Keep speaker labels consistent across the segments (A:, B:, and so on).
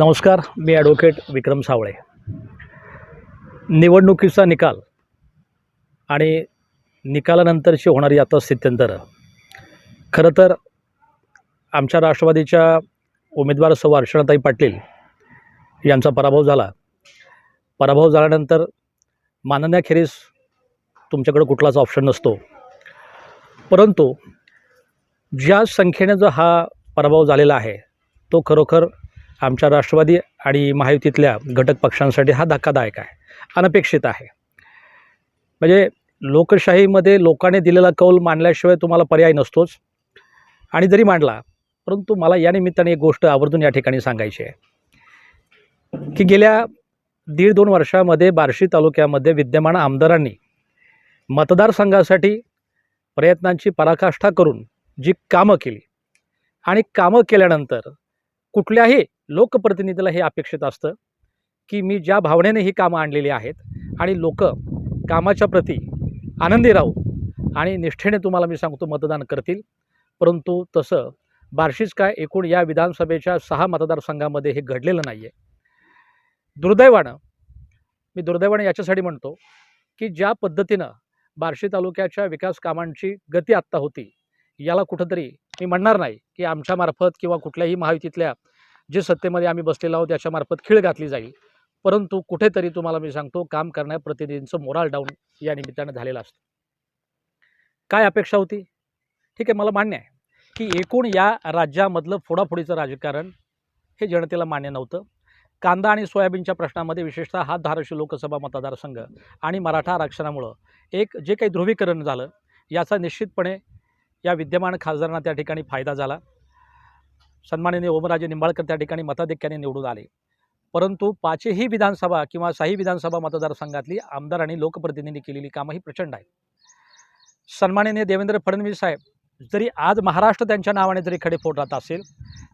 A: नमस्कार मी ॲडव्होकेट विक्रम सावळे. निवडणुकीचा निकाल आणि निकालानंतरची होणारी आता स्थित्यंतरं. खरं तर आमच्या राष्ट्रवादीच्या उमेदवार सौ अर्चनाताई पाटील यांचा पराभव झाला. पराभव झाल्यानंतर मानण्याखेरीस तुमच्याकडं कुठलाच ऑप्शन नसतो. परंतु ज्या संख्येने जो हा पराभव झालेला आहे तो खरोखर आमच्या राष्ट्रवादी आणि महायुतीतल्या घटक पक्षांसाठी हा धक्कादायक आहे. अनपेक्षित आहे. म्हणजे लोकशाहीमध्ये लोकांनी दिलेला कौल मांडल्याशिवाय तुम्हाला पर्याय नसतोच. आणि जरी मांडला परंतु मला या निमित्ताने एक गोष्ट आवर्जून या ठिकाणी सांगायची आहे. की गेल्या दीड दोन वर्षामध्ये बार्शी तालुक्यामध्ये विद्यमान आमदारांनी मतदारसंघासाठी प्रयत्नांची पराकाष्ठा करून जी कामं केली आणि कामं केल्यानंतर कुठल्याही लोकप्रतिनिधीला हे अपेक्षित असतं की मी ज्या भावनेने ही कामं आणलेली आहेत आणि लोक कामाच्या प्रती आनंदी राहू आणि निष्ठेने तुम्हाला मी सांगतो मतदान करतील. परंतु तसं बार्शीच काय एकूण या विधानसभेच्या सहा मतदारसंघामध्ये हे घडलेलं नाही आहे दुर्दैवानं मी दुर्दैवानं याच्यासाठी म्हणतो की ज्या पद्धतीनं बार्शी तालुक्याच्या विकास कामांची गती आत्ता होती याला कुठंतरी मी म्हणणार नाही की आमच्यामार्फत किंवा कुठल्याही महायुतीतल्या जे सत्तेमध्ये आम्ही बसलेलो आहोत त्याच्यामार्फत खीळ घातली जाईल. परंतु कुठेतरी तुम्हाला मी सांगतो काम करणाऱ्या प्रतिनिधींचं मोराल डाऊन या निमित्तानं झालेलं असतं. काय अपेक्षा होती? ठीक आहे मला मान्य आहे की एकूण या राज्यामधलं फोडाफोडीचं राजकारण हे जनतेला मान्य नव्हतं. कांदा आणि सोयाबीनच्या प्रश्नामध्ये विशेषतः हा धाराशिव लोकसभा मतदारसंघ आणि मराठा आरक्षणामुळं एक जे काही ध्रुवीकरण झालं याचा निश्चितपणे या विद्यमान खासदारांना त्या ठिकाणी फायदा झाला. सन्माननीय ओमराजे निंबाळकर त्या ठिकाणी मताधिक्याने निवडून आले. परंतु पाचही विधानसभा किंवा साही विधानसभा मतदारसंघातली आमदार आणि लोकप्रतिनिधी केलेली कामं ही प्रचंड आहेत. सन्माननीय देवेंद्र फडणवीस साहेब जरी आज महाराष्ट्र त्यांच्या नावाने जरी खडे फोडत असेल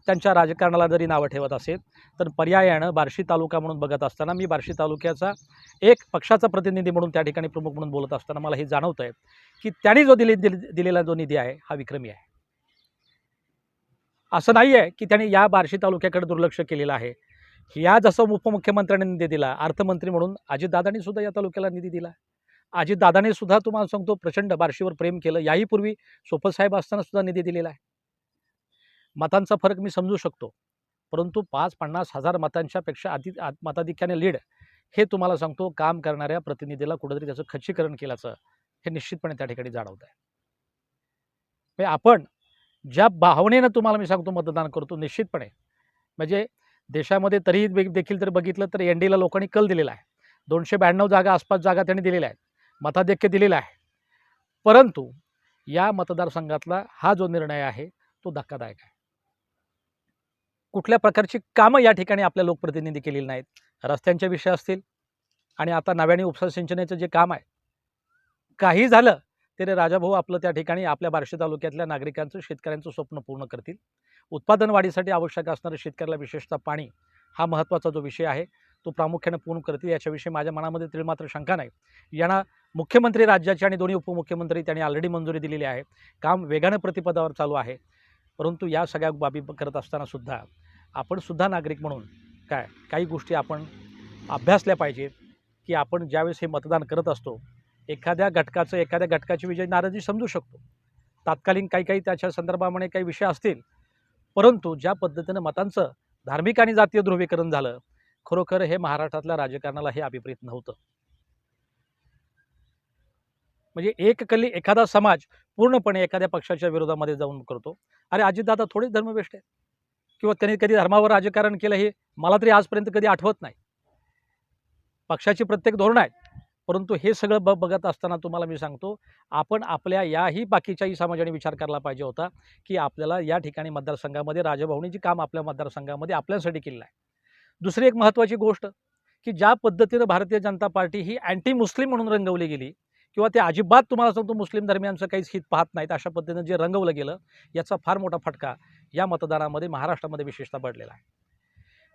A: त्यांच्या राजकारणाला जरी नावं ठेवत असेल तर पर्यायानं बार्शी तालुका म्हणून बघत असताना मी बार्शी तालुक्याचा एक पक्षाचा प्रतिनिधी म्हणून त्या ठिकाणी प्रमुख म्हणून बोलत असताना मला हे जाणवतं आहे की त्यांनी जो दिले दिलेला जो निधी आहे हा विक्रमी आहे. असं नाही आहे की त्यांनी या बार्शी तालुक्याकडे दुर्लक्ष केलेलं आहे. या जसं उपमुख्यमंत्र्यांनी निधी दिला अर्थमंत्री म्हणून अजितदादांनी सुद्धा या तालुक्याला निधी दिला. अजितदादाने सुद्धा तुम्हाला सांगतो प्रचंड बार्शीवर प्रेम केलं. याही पूर्वी सोपतसाहेब असताना सुद्धा निधी दिलेला आहे. मतांचा फरक मी समजू शकतो. परंतु पाच पन्नास हजार मतांच्या पेक्षा अति आ- मताधिक्याने लीड हे तुम्हाला सांगतो काम करणाऱ्या प्रतिनिधीला कुठेतरी त्याचं खच्चीकरण केल्याचं हे निश्चितपणे त्या ठिकाणी जाणवत आहे. म्हणजे आपण ज्या भावनेनं तुम्हाला मी सांगतो मतदान करतो निश्चितपणे. म्हणजे देशामध्ये तरीही देखील जर बघितलं तर एन डीला लोकांनी कल दिलेला आहे. दोनशे ब्याण्णव जागा आसपास जागा त्यांनी दिलेल्या आहेत. मताधिक्य दिलेलं आहे. परंतु या मतदारसंघातला हा जो निर्णय आहे तो धक्कादायक आहे. कुठल्या प्रकारची कामं या ठिकाणी आपल्या लोकप्रतिनिधी केलेली नाहीत. रस्त्यांचे विषय असतील आणि आता नव्याने उपसा सिंचनाचं जे काम आहे काही झालं तरी राजाभाऊ आपलं त्या ठिकाणी आपल्या बार्शी तालुक्यातल्या नागरिकांचं शेतकऱ्यांचं स्वप्न पूर्ण करतील. उत्पादन वाढीसाठी आवश्यक असणारं शेतकऱ्याला विशेषतः पाणी हा महत्त्वाचा जो विषय आहे तो प्रामुख्याने पूर्ण करतील याच्याविषयी माझ्या मनामध्ये तरी मात्र शंका नाही. यांना मुख्यमंत्री राज्याचे आणि दोन्ही उपमुख्यमंत्री त्यांनी ऑलरेडी मंजुरी दिलेली आहे. काम वेगानं प्रतिपदावर चालू आहे. परंतु या सगळ्या बाबी करत असताना सुद्धा आपण सुद्धा नागरिक म्हणून काय काही गोष्टी आपण अभ्यासल्या पाहिजेत की आपण ज्यावेळेस हे मतदान करत असतो एखाद्या घटकाचं एखाद्या घटकाची विजय नाराजी समजू शकतो. तात्कालीन काही काही त्याच्या संदर्भामध्ये काही विषय असतील. परंतु ज्या पद्धतीनं मतांचं धार्मिक आणि जातीय ध्रुवीकरण झालं खरोखर हे महाराष्ट्रातल्या राजकारणाला हे अभिप्रेत नव्हतं. म्हणजे एक कली एखादा समाज पूर्णपणे एखाद्या पक्षाच्या विरोधामध्ये जाऊन करतो. अरे अजितदादा थोडेच धर्मवेष्ट आहेत. किंवा त्यांनी कधी धर्मावर राजकारण केलं हे मला तरी आजपर्यंत कधी आठवत नाही. पक्षाची प्रत्येक धोरणं आहेत. परंतु हे सगळं ब बघत असताना तुम्हाला मी सांगतो आपण आपल्या याही बाकीच्याही समाजाने विचार करायला पाहिजे होता की आपल्याला या ठिकाणी मतदारसंघामध्ये राजभवनीची काम आपल्या मतदारसंघामध्ये आपल्यासाठी केलेलं आहे. दुसरी एक महत्त्वाची गोष्ट की ज्या पद्धतीनं भारतीय जनता पार्टी ही अँटी मुस्लिम म्हणून रंगवली गेली किंवा ते अजिबात तुम्हाला सांगतो मुस्लिम धर्मियांचं काहीच हित पाहत नाहीत अशा पद्धतीनं जे रंगवलं गेलं याचा फार मोठा फटका या मतदानामध्ये महाराष्ट्रामध्ये विशेषतः पडलेला आहे.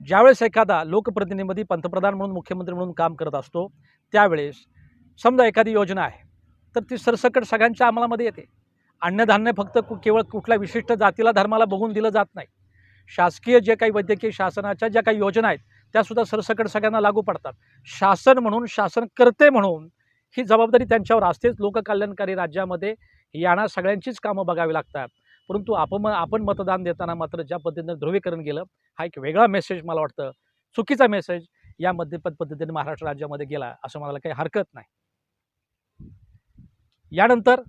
A: ज्यावेळेस एखादा लोकप्रतिनिधी पंतप्रधान म्हणून मुख्यमंत्री म्हणून काम करत असतो त्यावेळेस समजा एखादी योजना आहे तर ती सरसकट सगळ्यांच्या अंमलामध्ये येते. अन्नधान्य फक्त कु केवळ कुठल्या विशिष्ट जातीला धर्माला बघून दिलं जात नाही. शासकीय जे काही वैद्यकीय शासनाच्या ज्या काही योजना आहेत त्यासुद्धा सरसकट सगळ्यांना लागू पडतात. शासन म्हणून शासन करते म्हणून ही जबाबदारी त्यांच्यावर असतेच. लोककल्याणकारी राज्यामध्ये यांना सगळ्यांचीच कामं बघावी लागतात. परंतु आपण आपण मतदान देताना मात्र ज्या पद्धतीनं ध्रुवीकरण केलं हा एक वेगळा मेसेज मला वाटतं. चुकीचा मेसेज या मध्यपद पद्धतीने महाराष्ट्र राज्यामध्ये गेला असं म्हणायला काही हरकत नाही. यानंतर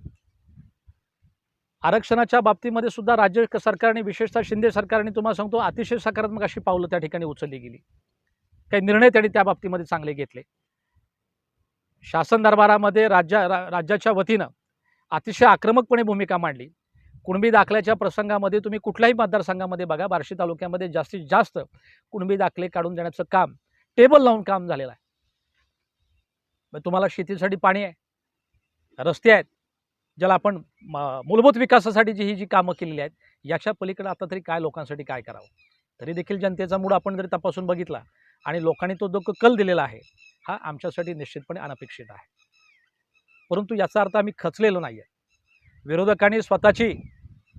A: आरक्षणाच्या बाबतीमध्ये सुद्धा राज्य सरकारने विशेषतः शिंदे सरकारने तुम्हाला सांगतो अतिशय सकारात्मक अशी पावलं त्या ठिकाणी उचलली गेली. काही निर्णय त्यांनी त्या बाबतीमध्ये चांगले घेतले. शासन दरबारामध्ये राज्या रा- राज्याच्या वतीनं अतिशय आक्रमकपणे भूमिका मांडली. कुणबी दाखल्याच्या प्रसंगामध्ये तुम्ही कुठल्याही मतदारसंघामध्ये बघा बार्शी तालुक्यामध्ये जास्तीत जास्त कुणबी दाखले काढून देण्याचं काम टेबल लावून काम झालेलं आहे. मग तुम्हाला शेतीसाठी पाणी आहे रस्ते आहेत ज्याला आपण म- मूलभूत विकासासाठी जी ही जी कामं केलेली आहेत याच्या पलीकडे आता तरी काय लोकांसाठी काय करावं? तरी देखील जनतेचा मूड आपण जरी तपासून बघितला आणि लोकांनी तो जो कल दिलेला आहे हा आमच्यासाठी निश्चितपणे अनपेक्षित आहे. परंतु याचा अर्थ आम्ही खचलेलो नाही आहे विरोधकांनी स्वतःची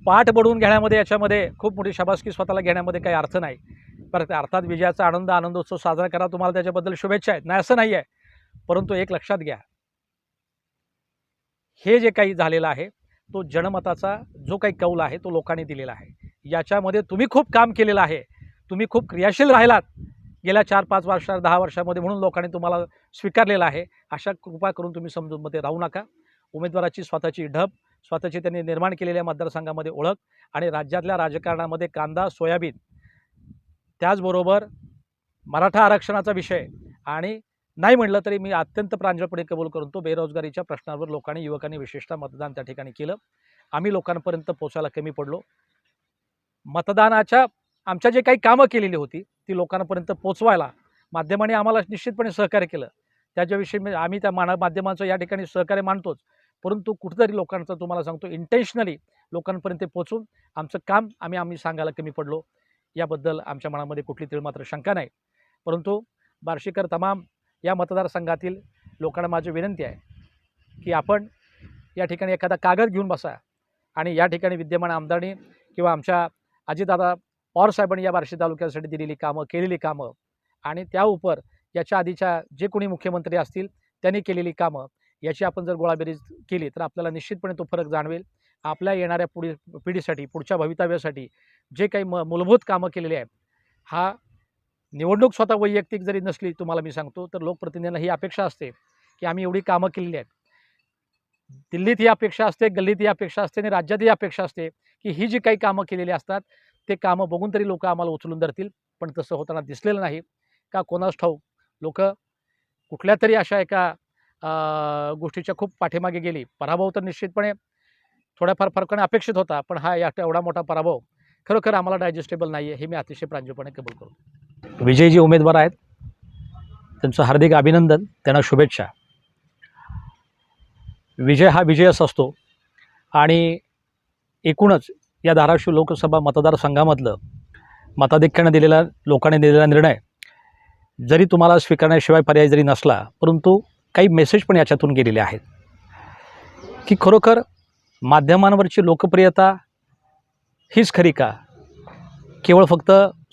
A: पाठ बडवून घेण्यामध्ये याच्यामध्ये खूप मोठी शाबासकी स्वतःला घेण्यामध्ये काही अर्थ नाही. परत अर्थात विजयाचा आनंद आनंदोत्सव साजरा करा तुम्हाला त्याच्याबद्दल शुभेच्छा आहेत. नाही असं नाही आहे परंतु एक लक्षात घ्या हे जे काही झालेलं आहे तो जनमताचा जो काही कौल आहे तो लोकांनी दिलेला आहे. याच्यामध्ये तुम्ही खूप काम केलेलं आहे. तुम्ही खूप क्रियाशील राहिलात. गेल्या चार पाच वर्षात दहा वर्षामध्ये म्हणून लोकांनी तुम्हाला स्वीकारलेलं आहे. अशा कृपा करून तुम्ही समजूनमध्ये राहू नका. उमेदवाराची स्वतःची ढब स्वतःची त्यांनी निर्माण केलेल्या मतदारसंघामध्ये ओळख आणि राज्यातल्या राजकारणामध्ये कांदा सोयाबीन. त्याचबरोबर मराठा आरक्षणाचा विषय आणि नाही म्हटलं तरी मी अत्यंत प्रांजळपणे कबूल करून तो बेरोजगारीच्या प्रश्नावर लोकांनी युवकांनी विशेषतः मतदान त्या ठिकाणी केलं. आम्ही लोकांपर्यंत पोचायला कमी पडलो. मतदानाच्या आमच्या जे काही कामं केलेली होती ती लोकांपर्यंत पोचवायला माध्यमांनी आम्हाला निश्चितपणे सहकार्य केलं. त्याच्याविषयी मी आम्ही त्या माना माध्यमांचं या ठिकाणी सहकार्य मानतोच. परंतु कुठेतरी लोकांचं तुम्हाला सांगतो इंटेन्शनली लोकांपर्यंत पोचून आमचं काम आम्ही आम्ही सांगायला कमी पडलो. याबद्दल आमच्या मनामध्ये कुठली तरी मात्र शंका नाही. परंतु बार्शीकर तमाम या मतदारसंघातील लोकांना माझी विनंती आहे की आपण या ठिकाणी एखादा कागद घेऊन बसा आणि या ठिकाणी विद्यमान आमदारांनी किंवा आमच्या अजितदादा पवारसाहेबांनी या बार्शी तालुक्यासाठी दिलेली कामं केलेली कामं आणि त्या उपर याच्या आधीच्या जे कोणी मुख्यमंत्री असतील त्यांनी केलेली कामं याची आपण जर गोळाबेरीज केली तर आपल्याला निश्चितपणे तो फरक जाणवेल. आपल्या येणाऱ्या पुढील पिढीसाठी पुढच्या भवितव्यासाठी जे काही म मूलभूत कामं केलेली आहेत हा निवडणूक स्वतः वैयक्तिक जरी नसली तुम्हाला मी सांगतो तर लोकप्रतिनिधींना ही अपेक्षा असते की आम्ही एवढी कामं केलेली आहेत. दिल्लीत ही अपेक्षा असते गल्लीत ही अपेक्षा असते आणि राज्यात ही अपेक्षा असते की ही जी काही कामं केलेली असतात ते कामं बघून तरी लोक आम्हाला उचलून धरतील. पण तसं होताना दिसलेलं नाही. का कोणास ठाऊक? लोक कुठल्या तरी अशा एका गोष्टीच्या खूप पाठीमागे गेली. पराभव तर निश्चितपणे थोड्याफार फरकाने अपेक्षित होता पण हा या एवढा मोठा पराभव खरोखर आम्हाला डायजेस्टेबल नाही आहे हे मी अतिशय प्रांजूपणे कबूल करतो. विजयी जे उमेदवार आहेत. त्यांचं हार्दिक अभिनंदन त्यांना शुभेच्छा. विजय हा विजयच असतो. आणि एकूणच या धाराशिव लोकसभा मतदारसंघामधलं मताधिक्यानं दिलेला लोकांनी दिलेला निर्णय जरी तुम्हाला स्वीकारण्याशिवाय पर्याय जरी नसला परंतु काही मेसेज पण याच्यातून गेलेले आहेत. की खरोखर माध्यमांवरची लोकप्रियता हीच खरी का? केवळ फक्त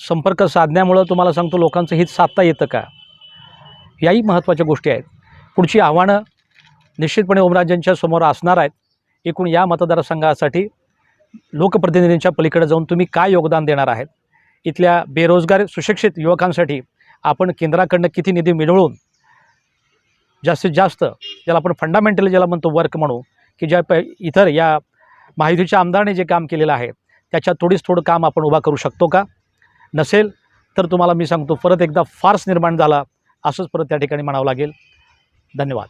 A: संपर्क साधण्यामुळं तुम्हाला सांगतो लोकांचं हित साधता येतं का? याही महत्त्वाच्या गोष्टी आहेत. पुढची आव्हानं निश्चितपणे ओमराजांच्या समोर असणार आहेत. एकूण या मतदारसंघासाठी लोकप्रतिनिधींच्या पलीकडे जाऊन तुम्ही काय योगदान देणार आहेत? इथल्या बेरोजगार सुशिक्षित युवकांसाठी आपण केंद्राकडनं किती निधी मिळवून जास्तीत जास्त ज्याला आपण फंडामेंटल ज्याला म्हणतो वर्क म्हणू की ज्या प इतर या माहितीच्या आमदाराने जे काम केलेलं आहे त्याच्यात थोडीच थोडं काम आपण उभा करू शकतो का? नसेल तर तुम्हाला मी सांगतो परत एकदा फार्स निर्माण झाला असंच परत त्या ठिकाणी म्हणावं लागेल. धन्यवाद.